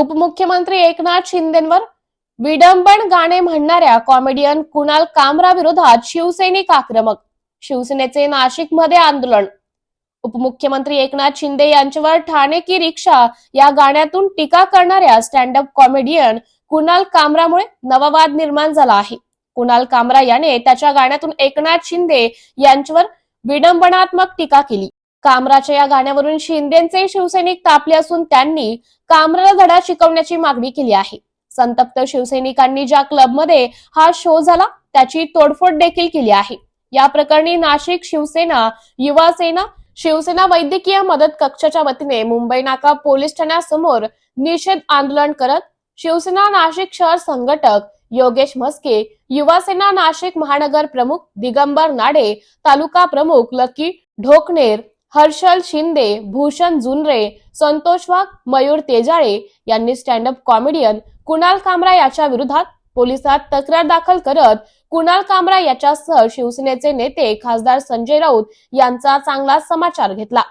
उपमुख्यमंत्री एकनाथ शिंदेवर विडंबन गाणे म्हणणाऱ्या कॉमेडियन कुणाल कामरा विरोधात शिवसैनिक आक्रमक. शिवसेनेचे नाशिकमध्ये आंदोलन. उपमुख्यमंत्री एकनाथ शिंदे यांच्यावर ठाणे की रिक्षा या गाण्यातून टीका करणाऱ्या स्टँड अप कॉमेडियन कुणाल कामरामुळे नवा वाद निर्माण झाला आहे. कुणाल कामरा याने त्याच्या गाण्यातून एकनाथ शिंदे यांच्यावर विडंबनात्मक टीका केली. कामराच्या या गाण्यावरून शिंदेचे शिवसैनिक तापले असून त्यांनी कामराला धडा शिकवण्याची मागणी केली आहे. संतप्त शिवसैनिकांनी ज्या क्लबमध्ये हा शो झाला त्याची तोडफोड देखील केली आहे. या प्रकरणी नाशिक शिवसेना युवा सेना शिवसेना वैद्यकीय मदत कक्षाच्या वतीने मुंबई नाका पोलीस ठाण्यासमोर निषेध आंदोलन करत शिवसेना नाशिक शहर संघटक योगेश म्हस्के युवा सेना नाशिक महानगर प्रमुख दिगंबर नाडे तालुका प्रमुख लकी ढोकनेर हर्षल शिंदे भूषण जुनरे संतोष वाघ मयूर तेजाळे यांनी stand up comedian Kunal Kamra याच्या विरोधात पोलिसात तक्रार दाखल करत कुणाल कामरा याच्यासह शिवसेनेचे नेते खासदार संजय राऊत यांचा चांगला समाचार घेतला.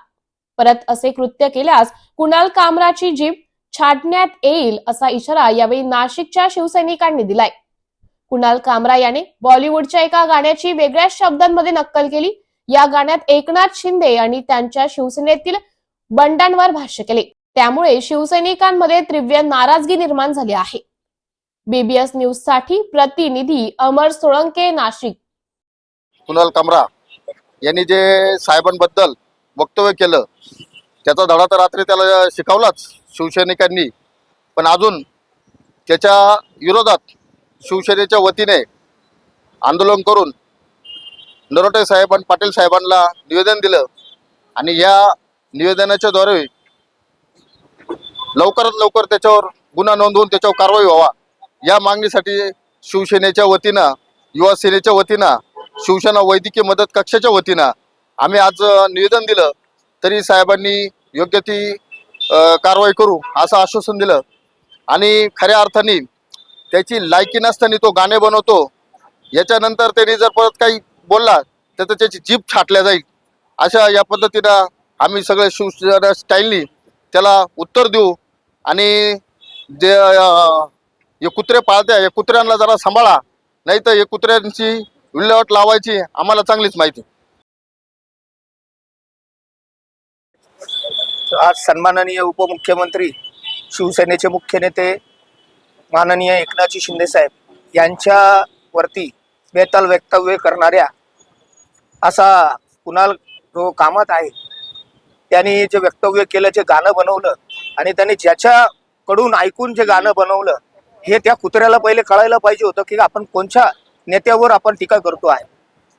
परत असे कृत्य केल्यास कुणाल कामराची जीभ छाटण्यात येईल असा इशारा यावेळी नाशिकच्या शिवसैनिकांनी दिलाय. कुणाल कामरा याने बॉलिवूडच्या एका गाण्याची वेगळ्याच शब्दांमध्ये नक्कल केली या गाण्यात एकनाथ शिंदे आणि त्यांच्या शिवसेनेतील बंडांवर भाष्य केले. त्यामुळे शिवसैनिकांमध्ये तीव्र नाराजगी निर्माण झाली आहे. बीबीएस न्यूजसाठी प्रतिनिधी अमर सोळंके नाशिक. कुणाल कमरा यांनी जे साहेबांबद्दल वक्तव्य केलं त्याचा धडा तर रात्री त्याला शिकवलाच शिवसैनिकांनी. पण अजून त्याच्या विरोधात शिवसेनेच्या वतीने आंदोलन करून नरोटे साहेब आणि पाटील साहेबांना निवेदन दिलं. आणि या निवेदनाच्या द्वारे लवकरात लवकर त्याच्यावर गुन्हा नोंदवून त्याच्यावर कारवाई व्हावा. या मागणीसाठी शिवसेनेच्या वतीनं युवा सेनेच्या वतीनं शिवसेना वैद्यकीय मदत कक्षाच्या वतीनं आम्ही आज निवेदन दिलं. तरी साहेबांनी योग्य ती कारवाई करू असं आश्वासन दिलं. आणि खऱ्या अर्थाने त्याची लायकी नसताना तो गाणे बनवतो. याच्यानंतर त्यांनी जर परत काही बोलला तर त्याची जीभ छाटल्या जाईल. अशा या पद्धतीनं आम्ही सगळे शिवसेना स्टाईलनी त्याला उत्तर देऊ आणि जे हे कुत्रे पाळत्या या कुत्र्यांना जरा सांभाळा नाही तर हे कुत्र्यांची विल्हेवाट लावायची आम्हाला चांगलीच माहिती. आज सन्माननीय उपमुख्यमंत्री शिवसेनेचे मुख्य नेते माननीय एकनाथजी शिंदे साहेब यांच्यावरती बेताल वक्तव्य करणाऱ्या असा कुणाल जो कामात आहे त्यांनी जे वक्तव्य केलं जे गाणं बनवलं आणि त्यांनी ज्याच्याकडून ऐकून जे गाणं बनवलं हे त्या कुत्र्याला पहिले कळायला पाहिजे होतं की आपण कोणत्या नेत्यावर आपण टीका करतो आहे.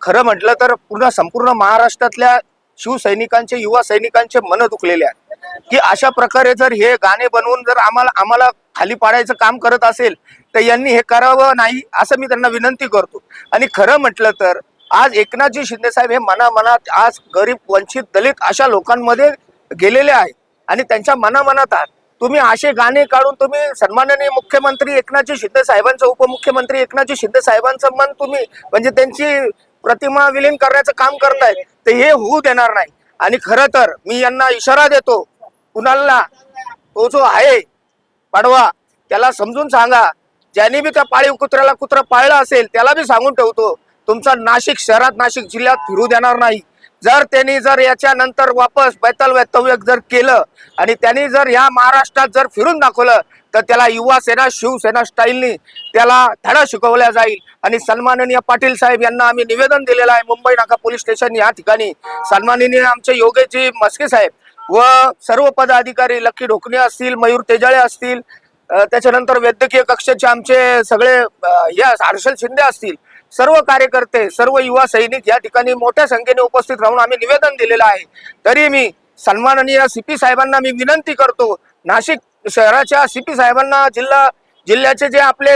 खरं म्हटलं तर पूर्ण संपूर्ण महाराष्ट्रातल्या शिवसैनिकांचे युवा सैनिकांचे मन दुखलेले आहेत की अशा प्रकारे जर हे गाणे बनवून जर आम्हाला आम्हाला खाली पाडायचं काम करत असेल तर यांनी हे करावं नाही असं मी त्यांना विनंती करतो. आणि खरं म्हटलं तर आज एकनाथजी शिंदे साहेब हे मनामनात आज गरीब वंचित दलित अशा लोकांमध्ये गेलेले आहे आणि त्यांच्या मनामनात आहात. तुम्ही असे गाणे काढून तुम्ही सन्माननीय मुख्यमंत्री एकनाथजी शिंदे साहेबांचं उपमुख्यमंत्री एकनाथजी शिंदे साहेबांचं मन तुम्ही म्हणजे त्यांची प्रतिमा विलीन करण्याचं काम करताय तर हे होऊ देणार नाही. आणि खरं तर मी यांना इशारा देतो कुणाला तो जो आहे पाडवा त्याला समजून सांगा. ज्यांनी बी त्या पाळीव कुत्र्याला कुत्रा पाळला असेल त्याला बी सांगून ठेवतो. तुमचा नाशिक शहरात नाशिक जिल्ह्यात फिरू देणार नाही. जर त्यांनी जर याच्यानंतर वापस बैतल वक्तव्य जर केलं आणि त्यांनी जर या महाराष्ट्रात जर फिरून दाखवलं तर त्याला युवा सेना शिवसेना स्टाईलनी त्याला धडा शिकवला जाईल. आणि सन्माननीय पाटील साहेब यांना आम्ही निवेदन दिलेलं आहे मुंबई नाका पोलीस स्टेशन या ठिकाणी. सन्माननीय आमचे योगेजी मस्के साहेब व सर्व पदाधिकारी लक्की ढोकणे असतील मयूर तेजाळे असतील त्याच्यानंतर वैद्यकीय कक्षाचे आमचे सगळे हे हर्षल शिंदे असतील. सर्व कार्यकर्ते सर्व युवा सैनिक या ठिकाणी मोठ्या संख्येने उपस्थित राहून आम्ही निवेदन दिलेलं आहे. तरी मी सन्माननीय सीपी साहेबांना मी विनंती करतो नाशिक शहराच्या सीपी साहेबांना जिल्हा जिल्ह्याचे जे आपले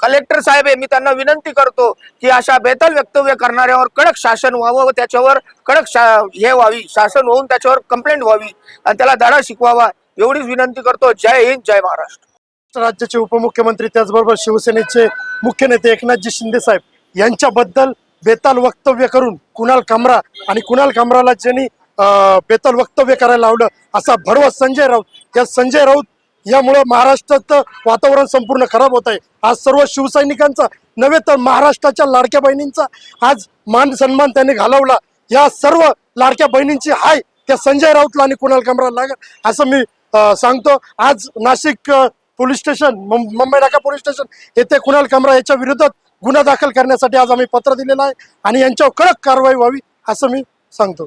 कलेक्टर साहेब आहे मी त्यांना विनंती करतो की अशा बेताल वक्तव्य करणाऱ्यावर कडक शासन व्हावं व त्याच्यावर कडक शा हे व्हावी शासन होऊन त्याच्यावर कंप्लेंट व्हावी आणि त्याला धडा शिकवावा एवढीच विनंती करतो. जय हिंद जय महाराष्ट्र. राज्याचे उपमुख्यमंत्री त्याचबरोबर शिवसेनेचे मुख्य नेते एकनाथजी शिंदे साहेब यांच्याबद्दल बेताल वक्तव्य करून कुणाल कामरा आणि कुणाल कामराला ज्यांनी बेताल वक्तव्य करायला लावलं असा भडवा संजय राऊत. या संजय राऊत यामुळे महाराष्ट्रात वातावरण संपूर्ण खराब होत आहे. आज सर्व शिवसैनिकांचा नव्हे तर महाराष्ट्राच्या लाडक्या बहिणींचा आज मान सन्मान त्यांनी घालवला. या सर्व लाडक्या बहिणींची हाय त्या संजय राऊतला आणि कुणाल कामराला लागत असं मी अं, सांगतो. आज नाशिक पोलीस स्टेशन मुं- मुंबई नाका पोलीस स्टेशन येथे कुणाल कमरा याच्या विरोधात गुन्हा दाखल करण्यासाठी आज आम्ही पत्र दिलेलं आहे आणि यांच्यावर कडक कारवाई व्हावी असं मी सांगतो.